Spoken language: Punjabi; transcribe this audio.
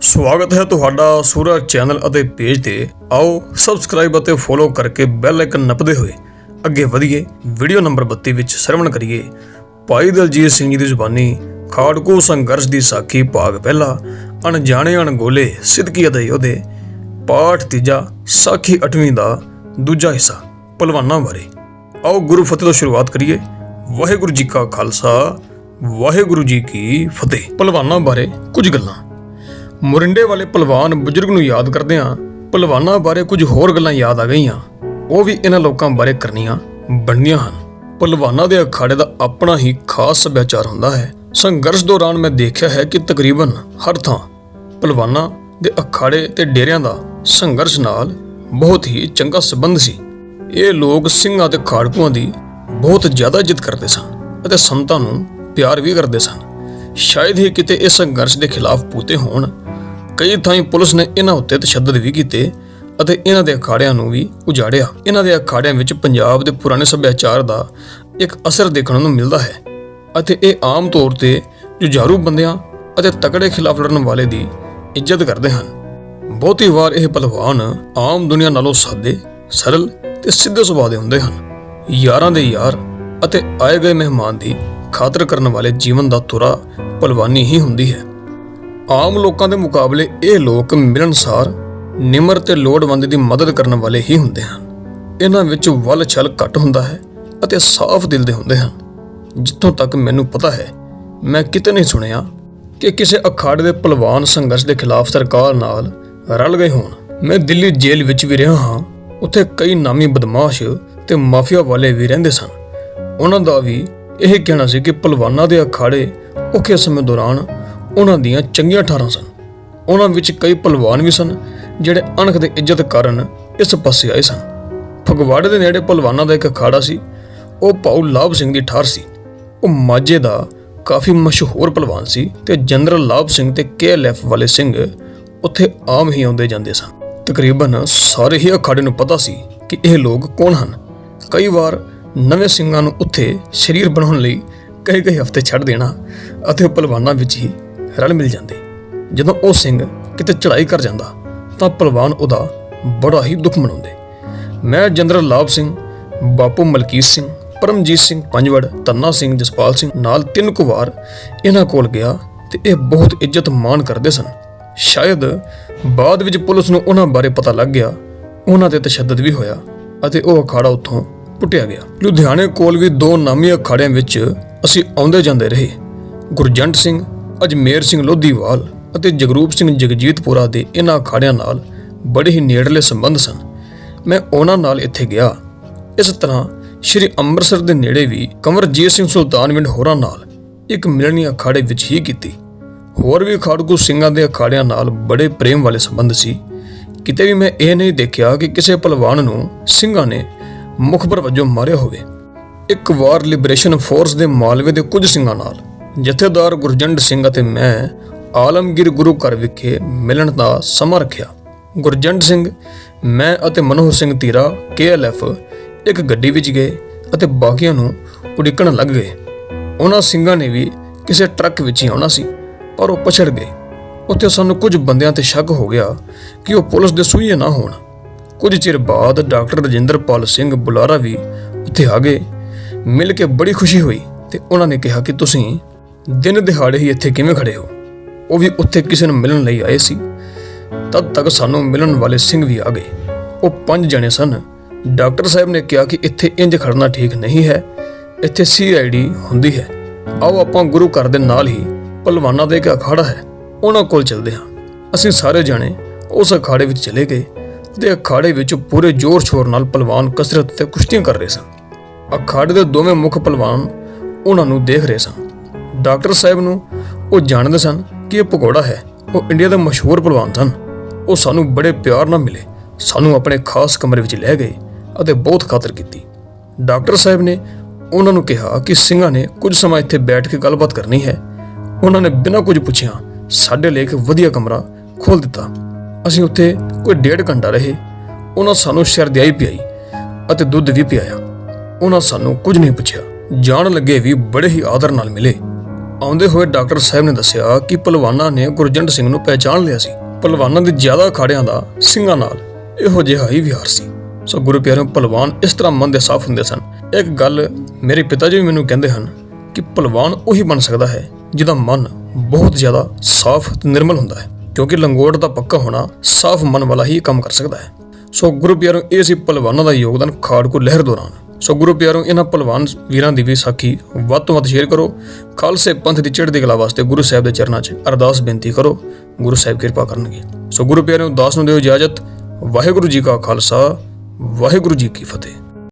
ਸਵਾਗਤ ਹੈ ਤੁਹਾਡਾ ਸੂਰਜ ਚੈਨਲ ਅਤੇ ਪੇਜ ਤੇ। ਆਓ ਸਬਸਕ੍ਰਾਈਬ ਅਤੇ ਫੋਲੋ ਕਰਕੇ ਬੈਲ ਆਈਕਨ ਨੱਪਦੇ ਹੋਏ ਅੱਗੇ ਵਧੀਏ ਵੀਡੀਓ ਨੰਬਰ 32 ਵਿੱਚ ਸਰਵਣ ਕਰੀਏ। ਭਾਈ ਦਲਜੀਤ ਸਿੰਘ ਜੀ ਦੀ ਜ਼ੁਬਾਨੀ, ਖਾੜਕੂ ਸੰਘਰਸ਼ ਦੀ ਸਾਖੀ ਭਾਗ ਪਹਿਲਾ, ਅਣਜਾਣੇ ਅਣਗੋਲੇ ਸਿੱਧਕੀ ਅਤੇ ਉਹਦੇ ਪਾਠ ਤੀਜਾ, ਸਾਖੀ 8ਵੀਂ ਦਾ ਦੂਜਾ ਹਿੱਸਾ, ਪਹਿਲਵਾਨਾਂ ਬਾਰੇ। ਆਓ ਗੁਰੂ ਫਤਿਹ ਤੋਂ ਸ਼ੁਰੂਆਤ ਕਰੀਏ। ਵਾਹਿਗੁਰੂ ਜੀ ਕਾ ਖਾਲਸਾ, ਵਾਹਿਗੁਰੂ ਜੀ ਕੀ ਫਤਿਹ। ਪਹਿਲਵਾਨਾਂ ਬਾਰੇ ਕੁਝ ਗੱਲਾਂ। ਮੁਰਿੰਡੇ ਵਾਲੇ ਪਹਿਲਵਾਨ ਬਜ਼ੁਰਗ ਨੂੰ ਯਾਦ ਕਰਦੇ ਹਾਂ, ਪਹਿਲਵਾਨਾਂ ਬਾਰੇ ਕੁਝ ਹੋਰ ਗੱਲਾਂ ਯਾਦ ਆ ਗਈਆਂ। ਉਹ ਵੀ ਇਹਨਾਂ ਲੋਕਾਂ ਬਾਰੇ ਕਰਨੀਆਂ ਬਣਦੀਆਂ ਹਨ। ਪਹਿਲਵਾਨਾਂ ਦੇ ਅਖਾੜੇ ਦਾ ਆਪਣਾ ਹੀ ਖਾਸ ਸੱਭਿਆਚਾਰ ਹੁੰਦਾ ਹੈ। ਸੰਘਰਸ਼ ਦੌਰਾਨ ਮੈਂ ਦੇਖਿਆ ਹੈ ਕਿ ਤਕਰੀਬਨ ਹਰ ਥਾਂ ਪਹਿਲਵਾਨਾਂ ਦੇ ਅਖਾੜੇ ਤੇ ਡੇਰਿਆਂ ਦਾ ਸੰਘਰਸ਼ ਨਾਲ ਬਹੁਤ ਹੀ ਚੰਗਾ ਸਬੰਧ ਸੀ। ਇਹ ਲੋਕ ਸਿੰਘਾਂ ਤੇ ਖਾੜਕੂਆਂ ਦੀ ਬਹੁਤ ਜ਼ਿਆਦਾ ਇੱਜ਼ਤ ਕਰਦੇ ਸਨ ਅਤੇ ਸੰਤਾਂ ਨੂੰ ਪਿਆਰ ਵੀ ਕਰਦੇ ਸਨ। ਸ਼ਾਇਦ ਹੀ ਕਿਤੇ ਇਸ ਸੰਘਰਸ਼ ਦੇ ਖਿਲਾਫ ਪੂਤੇ ਹੋਣ। ਕਈ ਥਾਈਂ ਪੁਲਿਸ ਨੇ ਇਹਨਾਂ ਉੱਤੇ ਤਸ਼ੱਦਦ ਵੀ ਕੀਤੇ ਅਤੇ ਇਹਨਾਂ ਦੇ ਅਖਾੜਿਆਂ ਨੂੰ ਵੀ ਉਜਾੜਿਆ। ਇਹਨਾਂ ਦੇ ਅਖਾੜਿਆਂ ਵਿੱਚ ਪੰਜਾਬ ਦੇ ਪੁਰਾਣੇ ਸੱਭਿਆਚਾਰ ਦਾ ਇੱਕ ਅਸਰ ਦੇਖਣ ਨੂੰ ਮਿਲਦਾ ਹੈ ਅਤੇ ਇਹ ਆਮ ਤੌਰ ਤੇ ਜੁਝਾਰੂ ਬੰਦਿਆਂ ਅਤੇ ਤਕੜੇ ਖਿਲਾਫ ਲੜਨ ਵਾਲੇ ਦੀ ਇੱਜ਼ਤ ਕਰਦੇ ਹਨ। ਬਹੁਤੀ ਵਾਰ ਇਹ ਪਹਿਲਵਾਨ ਆਮ ਦੁਨੀਆ ਨਾਲੋਂ ਸਾਦੇ, ਸਰਲ ਤੇ ਸਿੱਧੇ ਸੁਭਾਅ ਦੇ ਹੁੰਦੇ ਹਨ। ਯਾਰਾਂ ਦੇ ਯਾਰ ਅਤੇ ਆਏ ਗਏ ਮਹਿਮਾਨ ਦੀ ਖਾਤਰ ਕਰਨ ਵਾਲੇ ਜੀਵਨ ਦਾ ਤੁਰਾ ਪਹਿਲਵਾਨੀ ਹੀ ਹੁੰਦੀ ਹੈ। ਆਮ ਲੋਕਾਂ ਦੇ ਮੁਕਾਬਲੇ ਇਹ ਲੋਕ ਮਿਲਣਸਾਰ ਨਿਮਰ ਤੇ ਲੋੜਵੰਦ ਦੀ ਮਦਦ ਕਰਨ ਵਾਲੇ ਹੀ ਹੁੰਦੇ ਹਨ। ਇਹਨਾਂ ਵਿੱਚ ਵੱਲ ਛਲ ਘੱਟ ਹੁੰਦਾ ਹੈ ਅਤੇ ਸਾਫ਼ ਦਿਲ ਦੇ ਹੁੰਦੇ ਹਨ। ਜਿੱਥੋਂ ਤੱਕ ਮੈਨੂੰ ਪਤਾ ਹੈ, ਮੈਂ ਕਿਤੇ ਨਹੀਂ ਸੁਣਿਆ ਕਿ ਕਿਸੇ ਅਖਾੜੇ ਦੇ ਪਹਿਲਵਾਨ ਸੰਘਰਸ਼ ਦੇ ਖਿਲਾਫ ਸਰਕਾਰ ਨਾਲ ਰਲ ਗਏ ਹੋਣ। ਮੈਂ ਦਿੱਲੀ ਜੇਲ੍ਹ ਵਿੱਚ ਵੀ ਰਿਹਾ ਹਾਂ, ਉੱਥੇ ਕਈ ਨਾਮੀ ਬਦਮਾਸ਼ ਤੇ ਮਾਫੀਆ ਵਾਲੇ ਵੀ ਰਹਿੰਦੇ ਸਨ। ਉਹਨਾਂ ਦਾ ਵੀ ਇਹ ਕਹਿਣਾ ਸੀ ਕਿ ਪਹਿਲਵਾਨਾਂ ਦੇ ਅਖਾੜੇ ਔਖੇ ਸਮੇਂ ਦੌਰਾਨ ਉਹਨਾਂ ਦੀਆਂ ਚੰਗੀਆਂ ਠਾਰਾਂ ਸਨ। ਉਹਨਾਂ ਵਿੱਚ ਕਈ ਪਹਿਲਵਾਨ ਵੀ ਸਨ, ਜਿਹੜੇ ਅਣਖ ਦੇ ਇੱਜ਼ਤ ਕਾਰਨ ਇਸ ਪਾਸੇ ਆਏ ਸਨ। ਫਗਵਾੜੇ ਦੇ ਨੇੜੇ ਪਹਿਲਵਾਨਾਂ ਦਾ ਇੱਕ ਅਖਾੜਾ ਸੀ। ਉਹ ਭਾਊ ਲਾਭ ਸਿੰਘ ਦੀ ਠਾਰ ਸੀ। ਉਹ ਮਾਝੇ ਦਾ ਕਾਫੀ ਮਸ਼ਹੂਰ ਪਹਿਲਵਾਨ ਸੀ ਤੇ ਜਨਰਲ ਲਾਭ ਸਿੰਘ ਤੇ ਕੇਐਲਐਫ ਵਾਲੇ ਸਿੰਘ ਉੱਥੇ ਆਮ ਹੀ ਆਉਂਦੇ ਜਾਂਦੇ ਸਨ। ਤਕਰੀਬਨ ਸਾਰੇ ਹੀ ਅਖਾੜੇ ਨੂੰ ਪਤਾ ਸੀ ਕਿ ਇਹ ਲੋਕ ਕੌਣ ਹਨ। ਕਈ ਵਾਰ ਨਵੇਂ ਸਿੰਘਾਂ ਨੂੰ ਉੱਥੇ ਸਰੀਰ ਬਣਾਉਣ ਲਈ ਕਈ ਕਈ ਹਫ਼ਤੇ ਛੱਡ ਦੇਣਾ ਅਤੇ ਉਹ ਪਹਿਲਵਾਨਾਂ ਵਿੱਚ ਹੀ ਰਲ ਮਿਲ ਜਾਂਦੇ। ਜਦੋਂ ਉਹ ਸਿੰਘ ਕਿਤੇ ਚੜ੍ਹਾਈ ਕਰ ਜਾਂਦਾ, ਤਾਂ ਪਹਿਲਵਾਨ ਉਹਦਾ ਬੜਾ ਹੀ ਦੁੱਖ ਮਨਾਉਂਦੇ। ਮੈਂ ਜਨਰਲ ਲਾਭ ਸਿੰਘ, ਬਾਪੂ ਮਲਕੀਤ ਸਿੰਘ, ਪਰਮਜੀਤ ਸਿੰਘ ਪੰਜਵੜ, ਤੰਨਾ ਸਿੰਘ, ਜਸਪਾਲ ਸਿੰਘ ਨਾਲ ਤਿੰਨ ਕੁ ਵਾਰ ਇਹਨਾਂ ਕੋਲ ਗਿਆ ਤੇ ਇਹ ਬਹੁਤ ਇੱਜ਼ਤ ਮਾਣ ਕਰਦੇ ਸਨ। ਸ਼ਾਇਦ ਬਾਅਦ ਵਿੱਚ ਪੁਲਿਸ ਨੂੰ ਉਹਨਾਂ ਬਾਰੇ ਪਤਾ ਲੱਗ ਗਿਆ, ਉਹਨਾਂ ਤੇ ਤਸ਼ੱਦਦ ਵੀ ਹੋਇਆ ਅਤੇ ਉਹ ਅਖਾੜਾ ਉੱਥੋਂ ਪੁੱਟਿਆ ਗਿਆ। ਲੁਧਿਆਣੇ ਕੋਲ ਵੀ ਦੋ ਨਾਮੀ ਅਖਾੜਿਆਂ ਵਿੱਚ ਅਸੀਂ ਆਉਂਦੇ ਜਾਂਦੇ ਰਹੇ। ਗੁਰਜੰਟ ਸਿੰਘ ਅਜਮੇਰ ਸਿੰਘ ਲੋਧੀਵਾਲ ਅਤੇ ਜਗਰੂਪ ਸਿੰਘ ਜਗਜੀਤਪੁਰਾ ਦੇ ਇਹਨਾਂ ਅਖਾੜਿਆਂ ਨਾਲ ਬੜੇ ਹੀ ਨੇੜਲੇ ਸੰਬੰਧ ਸਨ। ਮੈਂ ਉਹਨਾਂ ਨਾਲ ਇੱਥੇ ਗਿਆ। ਇਸ ਤਰ੍ਹਾਂ ਸ਼੍ਰੀ ਅੰਮ੍ਰਿਤਸਰ ਦੇ ਨੇੜੇ ਵੀ ਕੰਵਰਜੀਤ ਸਿੰਘ ਸੁਲਤਾਨਵਿੰਡ ਹੋਰਾਂ ਨਾਲ ਇੱਕ ਮਿਲਣੀ ਅਖਾੜੇ ਵਿੱਚ ਹੀ ਕੀਤੀ। ਹੋਰ ਵੀ ਖਾੜਕੂ ਸਿੰਘਾਂ ਦੇ ਅਖਾੜਿਆਂ ਨਾਲ ਬੜੇ ਪ੍ਰੇਮ ਵਾਲੇ ਸੰਬੰਧ ਸੀ। ਕਿਤੇ ਵੀ ਮੈਂ ਇਹ ਨਹੀਂ ਦੇਖਿਆ ਕਿ ਕਿਸੇ ਪਹਿਲਵਾਨ ਨੂੰ ਸਿੰਘਾਂ ਨੇ ਮੁਖਬਰ ਵਜੋਂ ਮਾਰਿਆ ਹੋਵੇ। ਇੱਕ ਵਾਰ ਲਿਬਰੇਸ਼ਨ ਫੋਰਸ ਦੇ ਮਾਲਵੇ ਦੇ ਕੁਝ ਸਿੰਘਾਂ ਨਾਲ ਜਥੇਦਾਰ ਗੁਰਜੰਡ ਸਿੰਘ ਅਤੇ ਮੈਂ ਆਲਮਗੀਰ ਗੁਰੂ ਘਰ ਵਿਖੇ ਮਿਲਣ ਦਾ ਸਮਾਂ ਰੱਖਿਆ। ਗੁਰਜੰਡ ਸਿੰਘ, ਮੈਂ ਅਤੇ ਮਨੋਹਰ ਸਿੰਘ ਤੀਰਾ ਕੇਐਲਐਫ ਇੱਕ ਗੱਡੀ ਵਿੱਚ ਗਏ ਅਤੇ ਬਾਕੀਆਂ ਨੂੰ ਉਡੀਕਣ ਲੱਗ ਗਏ। ਉਹਨਾਂ ਸਿੰਘਾਂ ਨੇ ਵੀ ਕਿਸੇ ਟਰੱਕ ਵਿੱਚ ਹੀ ਆਉਣਾ ਸੀ, ਪਰ ਉਹ ਪਛੜ ਗਏ। ਉੱਥੇ ਸਾਨੂੰ ਕੁਝ ਬੰਦਿਆਂ ਤੇ ਸ਼ੱਕ ਹੋ ਗਿਆ ਕਿ ਉਹ ਪੁਲਿਸ ਦੇ ਸੂਈਏ ਨਾ ਹੋਣ। ਕੁਝ ਚਿਰ ਬਾਅਦ ਡਾਕਟਰ ਰਜਿੰਦਰਪਾਲ ਸਿੰਘ ਬੁਲਾਰਾ ਵੀ ਉੱਥੇ ਆ ਗਏ। ਮਿਲ ਕੇ ਬੜੀ ਖੁਸ਼ੀ ਹੋਈ ਤੇ ਉਹਨਾਂ ਨੇ ਕਿਹਾ ਕਿ ਤੁਸੀਂ ਦਿਨ ਦਿਹਾੜੇ ਹੀ ਇੱਥੇ ਕਿਵੇਂ ਖੜੇ ਹੋ? ਉਹ ਵੀ ਉੱਥੇ ਕਿਸੇ ਨੂੰ ਮਿਲਣ ਲਈ ਆਏ ਸੀ। ਤਦ ਤੱਕ ਸਾਨੂੰ ਮਿਲਣ ਵਾਲੇ ਸਿੰਘ ਵੀ ਆ ਗਏ। ਉਹ ਪੰਜ ਜਣੇ ਸਨ। ਡਾਕਟਰ ਸਾਹਿਬ ਨੇ ਕਿਹਾ ਕਿ ਇੱਥੇ ਇੰਜ ਖੜਨਾ ਠੀਕ ਨਹੀਂ ਹੈ। ਇੱਥੇ ਸੀਆਈਡੀ ਹੁੰਦੀ ਹੈ। ਆਓ ਆਪਾਂ ਗੁਰੂ ਘਰ ਦੇ ਨਾਲ ਹੀ ਪਹਿਲਵਾਨਾਂ ਦਾ ਇੱਕ ਅਖਾੜਾ ਹੈ। ਉਹਨਾਂ ਕੋਲ ਚਲਦੇ ਹਾਂ। ਅਸੀਂ ਸਾਰੇ ਜਣੇ ਉਸ ਅਖਾੜੇ ਵਿੱਚ ਚਲੇ ਗਏ ਤੇ ਅਖਾੜੇ ਵਿੱਚ ਪੂਰੇ ਜ਼ੋਰ ਸ਼ੋਰ ਨਾਲ ਪਹਿਲਵਾਨ ਕਸਰਤ ਤੇ ਕੁਸ਼ਤੀਆਂ ਕਰ ਰਹੇ ਸਨ। ਅਖਾੜੇ ਦੇ ਦੋਵੇਂ ਮੁੱਖ ਪਹਿਲਵਾਨ ਉਹਨਾਂ ਨੂੰ ਦੇਖ ਰਹੇ ਸਨ। ਡਾਕਟਰ ਸਾਹਿਬ ਨੂੰ ਉਹ ਜਾਣਦੇ ਸਨ ਕਿ ਇਹ ਪਕੌੜਾ ਹੈ। ਉਹ ਇੰਡੀਆ ਦੇ ਮਸ਼ਹੂਰ ਪਹਿਲਵਾਨ ਸਨ। ਉਹ ਸਾਨੂੰ ਬੜੇ ਪਿਆਰ ਨਾਲ ਮਿਲੇ। ਸਾਨੂੰ ਆਪਣੇ ਖਾਸ ਕਮਰੇ ਵਿੱਚ ਲੈ ਗਏ ਅਤੇ ਬਹੁਤ ਖਾਤਰ ਕੀਤੀ। ਡਾਕਟਰ ਸਾਹਿਬ ਨੇ ਉਹਨਾਂ ਨੂੰ ਕਿਹਾ ਕਿ ਸਿੰਘਾਂ ਨੇ ਕੁਝ ਸਮਾਂ ਇੱਥੇ ਬੈਠ ਕੇ ਗੱਲਬਾਤ ਕਰਨੀ ਹੈ। ਉਹਨਾਂ ਨੇ ਬਿਨਾਂ ਕੁਝ ਪੁੱਛਿਆ ਸਾਡੇ ਲਈ ਇੱਕ ਵਧੀਆ ਕਮਰਾ ਖੋਲ ਦਿੱਤਾ। ਅਸੀਂ ਉੱਥੇ ਕੋਈ ਡੇਢ ਘੰਟਾ ਰਹੇ। ਉਹਨਾਂ ਸਾਨੂੰ ਸ਼ਰਦਿਆਈ ਪਿਆਈ ਅਤੇ ਦੁੱਧ ਵੀ ਪਿਆਇਆ। ਉਹਨਾਂ ਸਾਨੂੰ ਕੁਝ ਨਹੀਂ ਪੁੱਛਿਆ। ਜਾਣ ਲੱਗੇ ਵੀ ਬੜੇ ਹੀ ਆਦਰ ਨਾਲ ਮਿਲੇ। ਆਉਂਦੇ ਹੋਏ ਡਾਕਟਰ ਸਾਹਿਬ ਨੇ ਦੱਸਿਆ ਕਿ ਪਹਿਲਵਾਨਾਂ ਨੇ ਗੁਰਜੰਟ ਸਿੰਘ ਨੂੰ ਪਹਿਚਾਣ ਲਿਆ ਸੀ। ਪਹਿਲਵਾਨਾਂ ਦੇ ਜ਼ਿਆਦਾ ਅਖਾੜਿਆਂ ਦਾ ਸਿੰਘਾਂ ਨਾਲ ਇਹੋ ਜਿਹਾ ਹੀ ਵਿਹਾਰ ਸੀ। ਸੋ ਗੁਰੂ ਪਿਆਰਿਓ, ਪਹਿਲਵਾਨ ਇਸ ਤਰ੍ਹਾਂ ਮਨ ਦੇ ਸਾਫ਼ ਹੁੰਦੇ ਸਨ। ਇੱਕ ਗੱਲ ਮੇਰੇ ਪਿਤਾ ਜੀ ਵੀ ਮੈਨੂੰ ਕਹਿੰਦੇ ਹਨ ਕਿ ਪਹਿਲਵਾਨ ਉਹੀ ਬਣ ਸਕਦਾ ਹੈ ਜਿਹਦਾ ਮਨ ਬਹੁਤ ਜ਼ਿਆਦਾ ਸਾਫ਼ ਤੇ ਨਿਰਮਲ ਹੁੰਦਾ ਹੈ, ਕਿਉਂਕਿ ਲੰਗੋਟ ਦਾ ਪੱਕਾ ਹੋਣਾ ਸਾਫ਼ ਮਨ ਵਾਲਾ ਹੀ ਕੰਮ ਕਰ ਸਕਦਾ ਹੈ। ਸੋ ਗੁਰੂ ਪਿਆਰੋ ਇਹ ਸੀ ਪਹਿਲਵਾਨਾਂ ਦਾ ਯੋਗਦਾਨ ਖਾੜਕੂ ਲਹਿਰ ਦੌਰਾਨ। ਸੋ ਗੁਰੂ ਪਿਆਰੋ ਇਹਨਾਂ ਭਲਵਾਨ ਵੀਰਾਂ ਦੀ ਵੀ ਸਾਖੀ ਵੱਧ ਤੋਂ ਵੱਧ ਸ਼ੇਅਰ ਕਰੋ। ਖਾਲਸੇ ਪੰਥ ਦੀ ਚੜ੍ਹਦੀ ਕਲਾ ਵਾਸਤੇ ਗੁਰੂ ਸਾਹਿਬ ਦੇ ਚਰਨਾਂ 'ਚ ਅਰਦਾਸ ਬੇਨਤੀ ਕਰੋ, ਗੁਰੂ ਸਾਹਿਬ ਕਿਰਪਾ ਕਰਨਗੇ। ਸੋ ਗੁਰੂ ਪਿਆਰੋ ਦਾਸ ਨੂੰ ਦਿਓ ਇਜਾਜ਼ਤ। ਵਾਹਿਗੁਰੂ ਜੀ ਕਾ ਖਾਲਸਾ, ਵਾਹਿਗੁਰੂ ਜੀ ਕੀ ਫਤਿਹ।